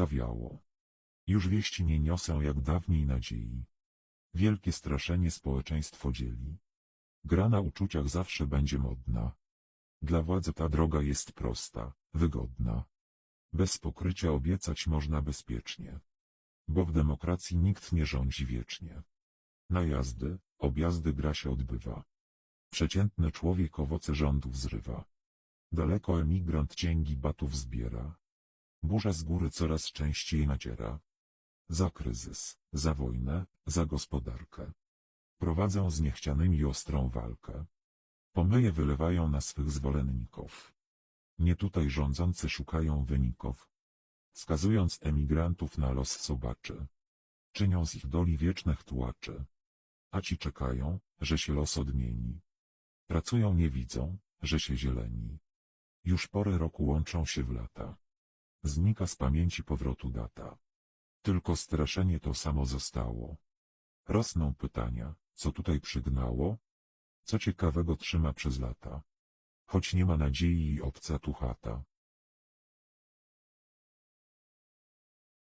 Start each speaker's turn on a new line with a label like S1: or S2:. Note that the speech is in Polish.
S1: Zawiało. Już wieści nie niosą jak dawniej nadziei. Wielkie straszenie społeczeństwo dzieli. Gra na uczuciach zawsze będzie modna. Dla władzy ta droga jest prosta, wygodna. Bez pokrycia obiecać można bezpiecznie. Bo w demokracji nikt nie rządzi wiecznie. Najazdy, objazdy gra się odbywa. Przeciętny człowiek owoce rządów zrywa. Daleko emigrant cięgi batów zbiera. Burza z góry coraz częściej naciera. Za kryzys, za wojnę, za gospodarkę. Prowadzą z niechcianymi ostrą walkę. Pomyje wylewają na swych zwolenników. Nie tutaj rządzący szukają wyników. Skazując emigrantów na los sobaczy. Czynią z ich doli wiecznych tułaczy. A ci czekają, że się los odmieni. Pracują nie widzą, że się zieleni. Już pory roku łączą się w lata. Znika z pamięci powrotu data. Tylko straszenie to samo zostało. Rosną pytania, co tutaj przygnało? Co ciekawego trzyma przez lata? Choć nie ma nadziei i obca tu chata.